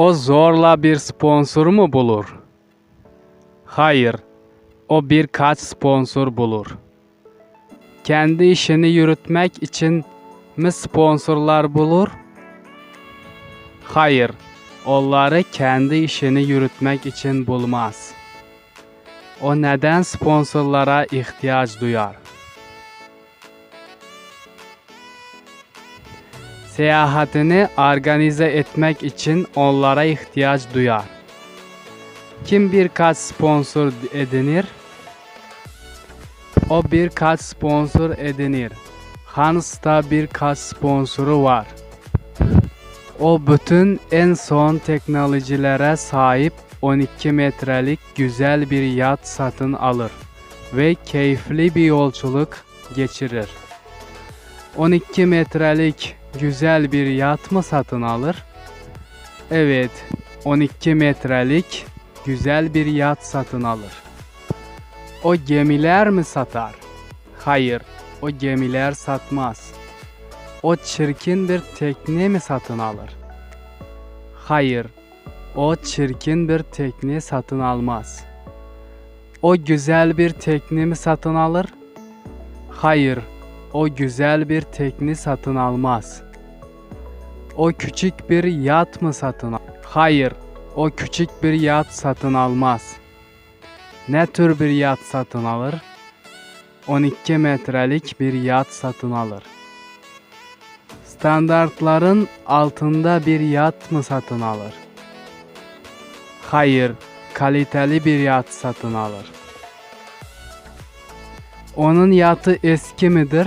O zorla bir sponsor mu bulur? Hayır, o birkaç sponsor bulur. Kendi işini yürütmek için mi sponsorlar bulur? Hayır, onları kendi işini yürütmek için bulmaz. O neden sponsorlara ihtiyaç duyar? Seyahatini organize etmek için onlara ihtiyaç duyar. Kim birkaç sponsor edinir? O birkaç sponsor edinir. Hans'ta birkaç sponsoru var. O bütün en son teknolojilere sahip 12 metrelik güzel bir yat satın alır ve keyifli bir yolculuk geçirir. 12 metrelik güzel bir yat mı satın alır? Evet, 12 metrelik güzel bir yat satın alır. O gemiler mi satar? Hayır, o gemiler satmaz. O çirkin bir tekne mi satın alır? Hayır, o çirkin bir tekne satın almaz. O güzel bir tekne mi satın alır? Hayır, o güzel bir tekne satın almaz. O küçük bir yat mı satın al? Hayır, o küçük bir yat satın almaz. Ne tür bir yat satın alır? 12 metrelik bir yat satın alır. Standartların altında bir yat mı satın alır? Hayır, kaliteli bir yat satın alır. Onun yatı eski midir?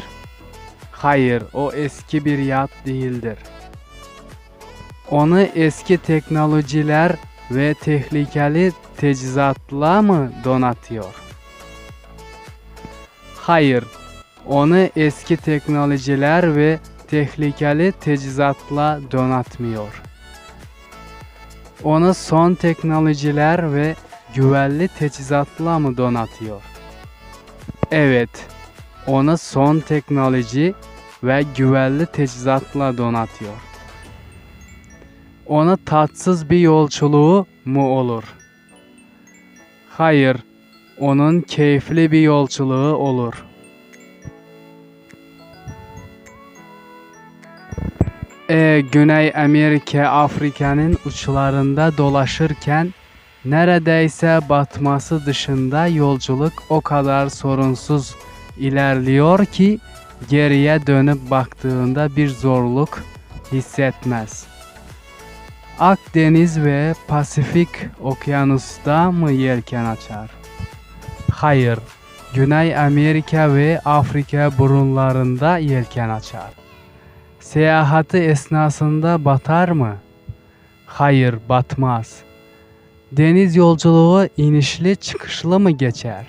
Hayır, o eski bir yat değildir. Onu eski teknolojiler ve tehlikeli teçhizatla mı donatıyor? Hayır, onu eski teknolojiler ve tehlikeli teçhizatla donatmıyor. Onu son teknolojiler ve güvenli teçhizatla mı donatıyor? Evet, onu son teknoloji ve güvenli teçhizatla donatıyor. Ona tatsız bir yolculuğu mu olur? Hayır, onun keyifli bir yolculuğu olur. E, Güney Amerika Afrika'nın uçlarında dolaşırken neredeyse batması dışında yolculuk o kadar sorunsuz ilerliyor ki geriye dönüp baktığında bir zorluk hissetmez. Akdeniz ve Pasifik okyanusta mı yelken açar? Hayır, Güney Amerika ve Afrika burunlarında yelken açar. Seyahati esnasında batar mı? Hayır, batmaz. Deniz yolculuğu inişli çıkışlı mı geçer?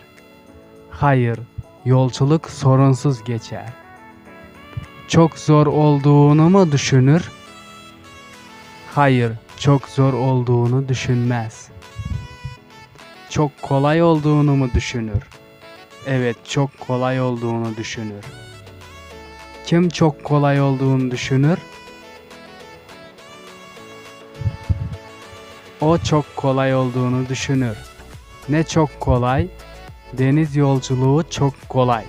Hayır, yolculuk sorunsuz geçer. Çok zor olduğunu mu düşünür? Hayır, çok zor olduğunu düşünmez. Çok kolay olduğunu mu düşünür? Evet, çok kolay olduğunu düşünür. Kim çok kolay olduğunu düşünür? O çok kolay olduğunu düşünür. Ne çok kolay? Deniz yolculuğu çok kolay.